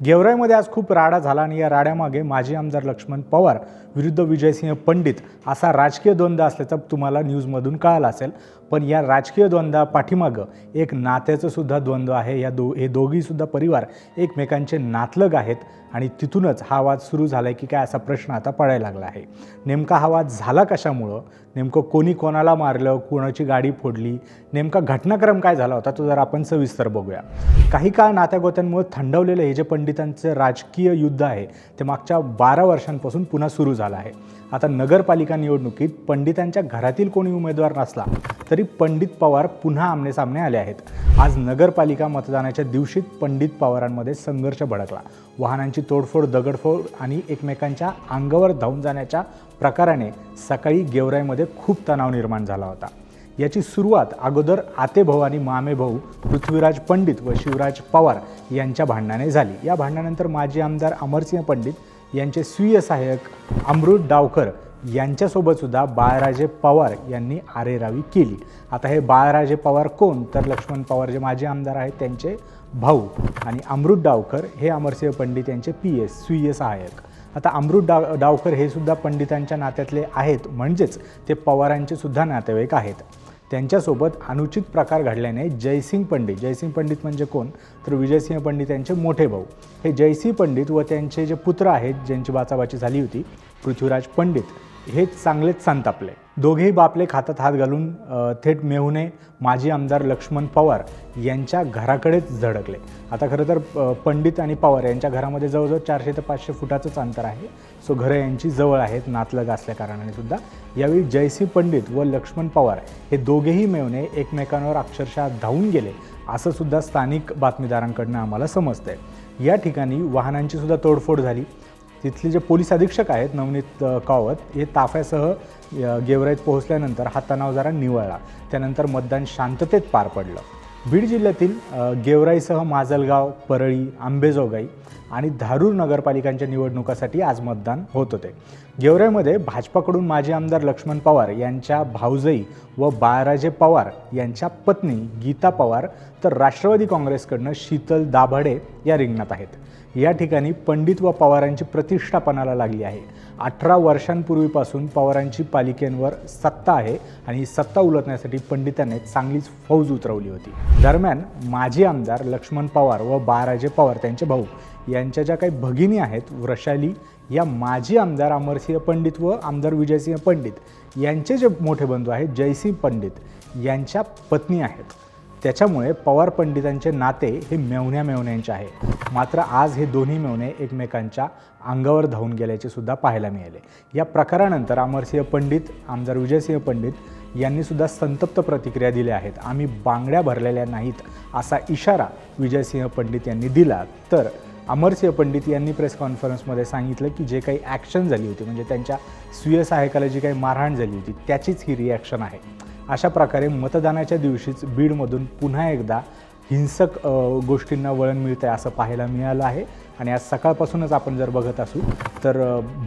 गेवराईमध्ये आज खूप राडा झाला आणि या राड्यामागे माजी आमदार लक्ष्मण पवार विरुद्ध विजयसिंह पंडित असा राजकीय द्वंद्व असल्याचं तुम्हाला न्यूजमधून कळालं असेल. पण या राजकीय द्वंद्वा पाठीमागं एक नात्याचं सुद्धा द्वंद्व आहे. या दो हे दोघीसुद्धा परिवार एकमेकांचे नातलग आहेत आणि तिथूनच हा वाद सुरू झाला आहे की काय असा प्रश्न आता पडायला लागला आहे. नेमका हा वाद झाला कशामुळं? नेमकं कोणी कोणाला मारलं कोणाची गाडी फोडली नेमका घटनाक्रम काय झाला होता तो जर आपण सविस्तर बघूया. काही काळ नात्यागोत्यांमुळे थंडवलेलं हे जे पंडितांचं राजकीय युद्ध आहे ते मागच्या बारा वर्षांपासून पुन्हा सुरू झालं आहे. आता नगरपालिका निवडणुकीत पंडितांच्या घरातील कोणी उमेदवार नसला तरी पंडित पवार पुन्हा आमनेसामने आले आहेत. आज नगरपालिका मतदानाच्या दिवशीत पंडित पवारांमध्ये संघर्ष भडकला. वाहनांची तोडफोड दगडफोड आणि एकमेकांच्या अंगावर धावून जाण्याच्या प्रकाराने सकाळी गेवराईमध्ये खूप तणाव निर्माण झाला होता. याची सुरुवात अगोदर आतेभाऊ आणि मामेभाऊ पृथ्वीराज पंडित व शिवराज पवार यांच्या भांडणाने झाली. या भांडणानंतर माजी आमदार अमरसिंह पंडित यांचे स्वीय सहाय्यक अमृत डावकर यांच्यासोबतसुद्धा बाळराजे पवार यांनी आरेरावी केली. आता हे बाळराजे पवार कोण? तर लक्ष्मण पवार जे माजी आमदार आहेत त्यांचे भाऊ आणि अमृत डावकर हे अमरसिंह पंडित यांचे पी एस स्वीय सहाय्यक. आता अमृत डाव डावकर हे सुद्धा पंडितांच्या नात्यातले आहेत. म्हणजेच ते पवारांचे सुद्धा नातेवाईक आहेत. त्यांच्यासोबत अनुचित प्रकार घडल्याने जयसिंग पंडित जयसिंग पंडित म्हणजे कोण? तर विजयसिंह पंडित यांचे मोठे भाऊ. हे जयसिंह पंडित व त्यांचे जे पुत्र आहेत ज्यांची बाचाबाची झाली होती पृथ्वीराज पंडित. हे चांगलेच संतापले दोघेही बापले खातात हात घालून थेट मेहुणे माजी आमदार लक्ष्मण पवार यांच्या घराकडेच झडकले. आता खरं तर पंडित आणि पवार यांच्या घरामध्ये जवळजवळ चारशे ते पाचशे फुटाचंच अंतर आहे. सो घरं यांची जवळ आहेत नातलग असल्याकारणाने सुद्धा. यावेळी जयसिंह पंडित व लक्ष्मण पवार हे दोघेही मेवणे एकमेकांवर अक्षरशः धावून गेले असं सुद्धा स्थानिक बातमीदारांकडनं आम्हाला समजतंय. या ठिकाणी वाहनांची सुद्धा तोडफोड झाली. तिथले जे पोलीस अधीक्षक आहेत नवनीत कावत हे ताफ्यासह गेवराईत पोहोचल्यानंतर हा तणाव जरा निवळला. त्यानंतर मतदान शांततेत पार पडलं. बीड जिल्ह्यातील गेवराईसह माजलगाव परळी आंबेजोगाई आणि धारूर नगरपालिकांच्या निवडणुकासाठी आज मतदान होत होते. गेवराईमध्ये भाजपाकडून माजी आमदार लक्ष्मण पवार यांच्या भाऊजई व बाळराजे पवार यांच्या पत्नी गीता पवार तर राष्ट्रवादी काँग्रेसकडनं शीतल दाभाडे या रिंगणात आहेत. या ठिकाणी पंडित व पवारांची प्रतिष्ठा पणाला लागली आहे. अठरा वर्षांपूर्वीपासून पवारांची पालिकेंवर सत्ता आहे आणि ही सत्ता उलटण्यासाठी पंडितांनी चांगलीच फौज उतरवली होती. दरम्यान माजी आमदार लक्ष्मण पवार व बाळराजे पवार त्यांचे भाऊ यांच्या ज्या काही भगिनी आहेत वृषाली या माजी आमदार अमरसिंह पंडित व आमदार विजयसिंह पंडित यांचे जे मोठे बंधू आहेत जयसिंह पंडित यांच्या पत्नी आहेत. त्याच्यामुळे पवार पंडितांचे नाते हे मेवण्या मेवण्यांचे आहे. मात्र आज हे दोन्ही मेवणे एकमेकांच्या अंगावर धावून गेल्याचे सुद्धा पाहायला मिळाले. या प्रकारानंतर अमरसिंह पंडित आमदार विजयसिंह पंडित यांनी सुद्धा संतप्त प्रतिक्रिया दिल्या आहेत. आम्ही बांगड्या भरलेल्या नाहीत असा इशारा विजयसिंह पंडित यांनी दिला. तर अमरसिंह पंडित यांनी प्रेस कॉन्फरन्समध्ये सांगितलं की जे काही ॲक्शन झाली होती म्हणजे त्यांच्या स्वीय सहायकाला जी काही मारहाण झाली होती त्याचीच ही रिॲक्शन आहे. अशा प्रकारे मतदानाच्या दिवशीच बीडमधून पुन्हा एकदा हिंसक गोष्टींना वळण मिळतं आहे असं पाहायला मिळालं आहे. आणि आज सकाळपासूनच आपण जर बघत असू तर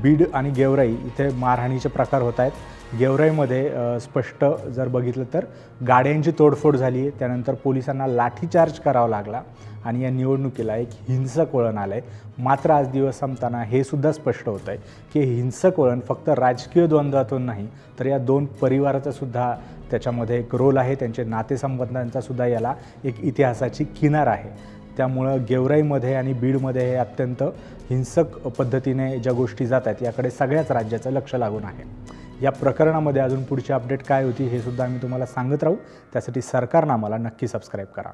बीड आणि गेवराई इथे मारहाणीचे प्रकार होत आहेत. गेवराईमध्ये स्पष्ट जर बघितलं तर गाड्यांची तोडफोड झाली आहे त्यानंतर पोलिसांना लाठीचार्ज करावा लागला आणि या निवडणुकीला एक हिंसक वळण आलं आहे मात्र आज दिवस संपताना हे सुद्धा स्पष्ट होतं आहे की हिंसक वळण फक्त राजकीय द्वंद्वातून नाही तर या दोन परिवाराचा सुद्धा त्याच्यामध्ये एक रोल आहे. त्यांचे नातेसंबंधांचा सुद्धा याला एक इतिहासाची किनार आहे. त्यामुळं गेवराईमध्ये आणि बीडमध्ये हे अत्यंत हिंसक पद्धतीने ज्या गोष्टी जात आहेत याकडे सगळ्याच राज्याचं लक्ष लागून आहे. या प्रकरणामध्ये अजून पुढची अपडेट काय होती हे सुद्धा आम्ही तुम्हाला सांगत राहू. त्यासाठी सरकारनं आम्हाला नक्की सबस्क्राईब करा.